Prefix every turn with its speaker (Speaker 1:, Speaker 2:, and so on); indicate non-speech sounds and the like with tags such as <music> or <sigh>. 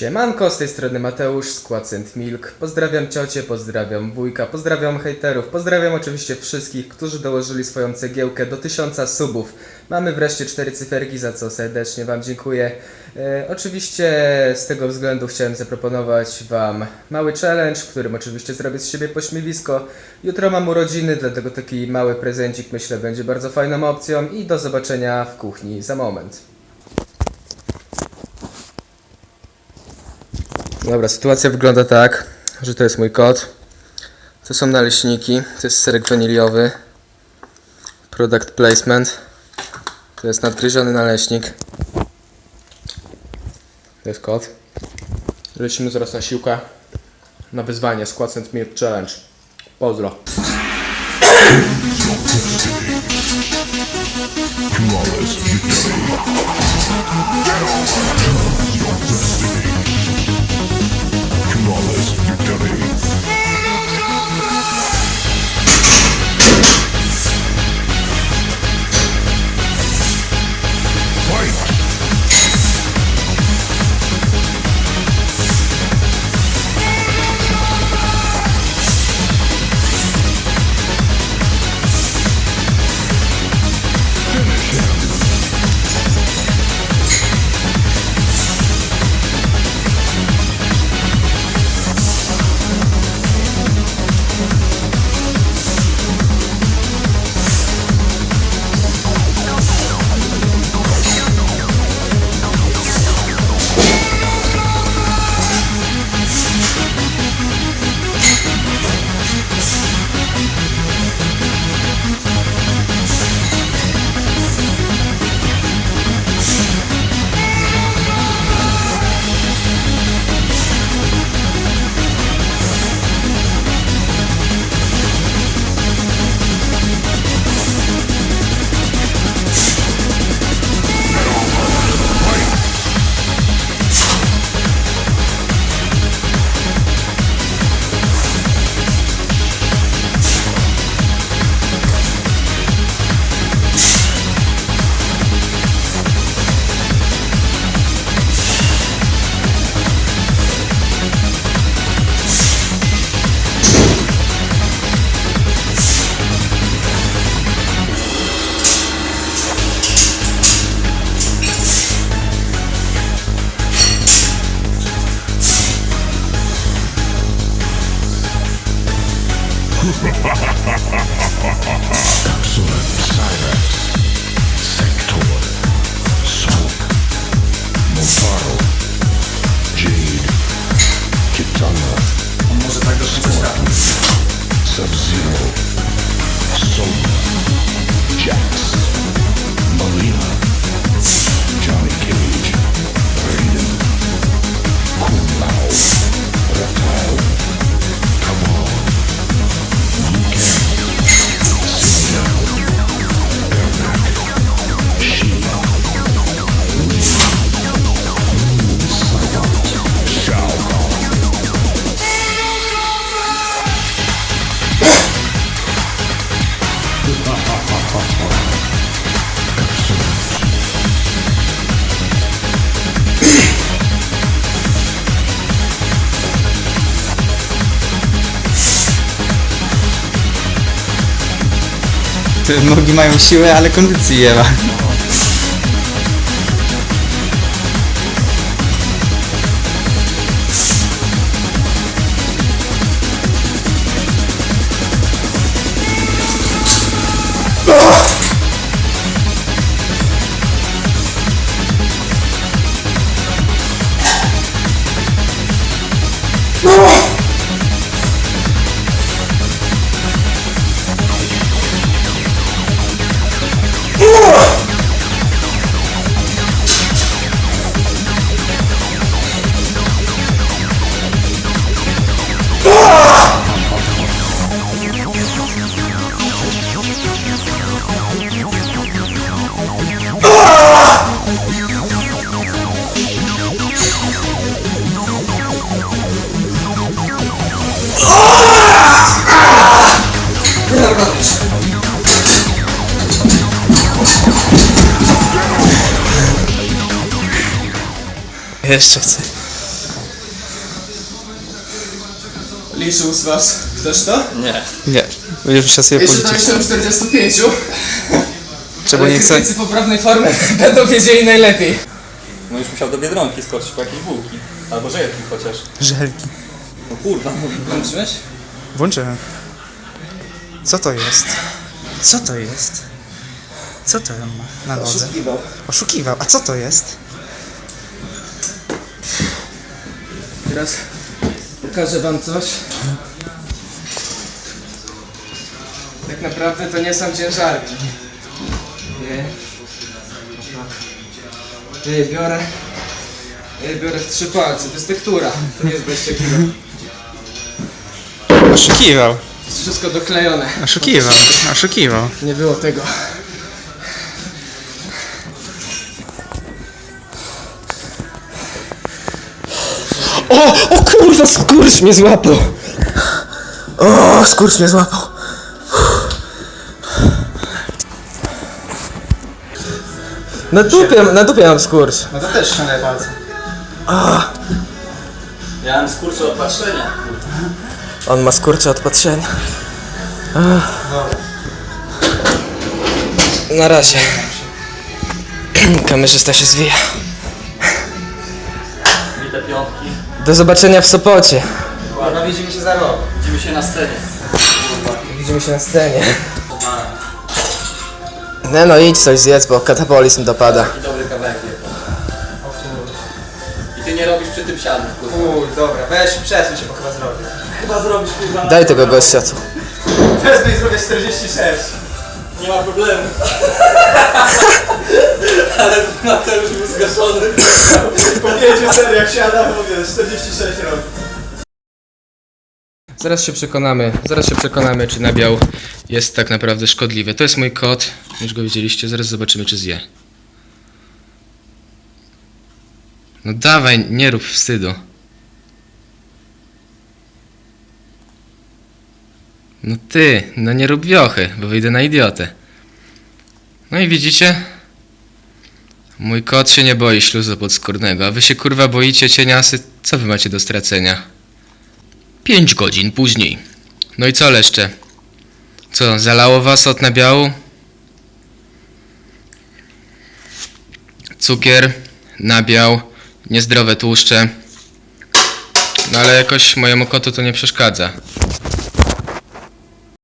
Speaker 1: Siemanko, z tej strony Mateusz, skład Saint Milk. Pozdrawiam ciocie, pozdrawiam wujka, pozdrawiam hejterów, pozdrawiam oczywiście wszystkich, którzy dołożyli swoją cegiełkę do tysiąca subów. Mamy wreszcie cztery cyferki, za co serdecznie Wam dziękuję. E, oczywiście z tego względu chciałem zaproponować Wam mały challenge, w którym oczywiście zrobię z siebie pośmiewisko. Jutro mam urodziny, dlatego taki mały prezencik myślę będzie bardzo fajną opcją i do zobaczenia w kuchni za moment. Dobra, sytuacja wygląda tak, że to jest mój kot. To są naleśniki, to jest serek waniliowy. Product placement. To jest nadgryziony naleśnik. To jest kot. Lecimy zaraz na siłkę. Na wyzwanie Squad. Milk Challenge. Pozdro.
Speaker 2: Cápsula
Speaker 3: Cyrex. Nogi mają siłę, ale kondycji nie ma.
Speaker 4: Jeszcze chcę.
Speaker 1: liczył z was ktoś to?
Speaker 4: Nie.
Speaker 3: Nie. Będziesz musiał sobie
Speaker 1: Jeszcze
Speaker 3: policzyć.
Speaker 1: jestem 45.
Speaker 3: Czego nie chce?
Speaker 1: krytycy poprawnej formy <laughs> będą wiedzieli najlepiej.
Speaker 4: No już musiał do Biedronki skoczyć po jakieś bułki. Albo żelki chociaż.
Speaker 3: Żelki.
Speaker 4: No kurwa, włączyłeś?
Speaker 3: Włączyłem. Co to jest? Co to jest? Co to on ma na nodze?
Speaker 1: Oszukiwał.
Speaker 3: Oszukiwał. A co to jest?
Speaker 1: Teraz pokażę wam coś. Tak naprawdę to nie są ciężarki. Nie. Ja je biorę. Ja je biorę w trzy palce. To jest tektura. To nie jest 20 kg.
Speaker 3: Oszukiwał.
Speaker 1: To jest wszystko doklejone.
Speaker 3: Oszukiwał. Oszukiwał.
Speaker 1: Nie było tego. O! O kurwa, skurcz mnie złapał! O, skurcz mnie złapał. Na dupie, na dupie mam skurcz.
Speaker 5: No to też szanę palce.
Speaker 4: Ja mam skurcze od patrzenia.
Speaker 1: On ma skurcze od patrzenia. Na razie. Kamerzysta się zwija.
Speaker 4: Bite piątki.
Speaker 1: Do zobaczenia w Sopocie.
Speaker 5: Chyba widzimy się za rok.
Speaker 4: Widzimy się na scenie.
Speaker 1: Widzimy się na scenie. Nie no, idź coś zjedz, bo katabolizm dopada.
Speaker 4: Taki dobry kawałek. I ty nie robisz przy tym siadł, kurwa.
Speaker 5: Uj, dobra, weź przesuń się, bo chyba zrobię.
Speaker 4: Chyba zrobisz kurwa.
Speaker 1: Daj tego gościa tu.
Speaker 5: Wezmę i zrobię 46.
Speaker 4: Nie ma problemu. <laughs> Ale Mateusz był zgaszony.
Speaker 5: Po pięciu seriach siada, mówię, 46 robi.
Speaker 1: Zaraz się przekonamy, zaraz się przekonamy, czy nabiał jest tak naprawdę szkodliwy. To jest mój kot, już go widzieliście, zaraz zobaczymy, czy zje. No dawaj, nie rób wstydu. No ty, no nie rób wiochy, bo wyjdę na idiotę. No i widzicie? Mój kot się nie boi śluzu podskórnego, a wy się kurwa boicie cieniasy, co wy macie do stracenia? Pięć godzin później. No i co leszcze? Co, zalało was od nabiału? Cukier, nabiał, niezdrowe tłuszcze. No ale jakoś mojemu kotu to nie przeszkadza.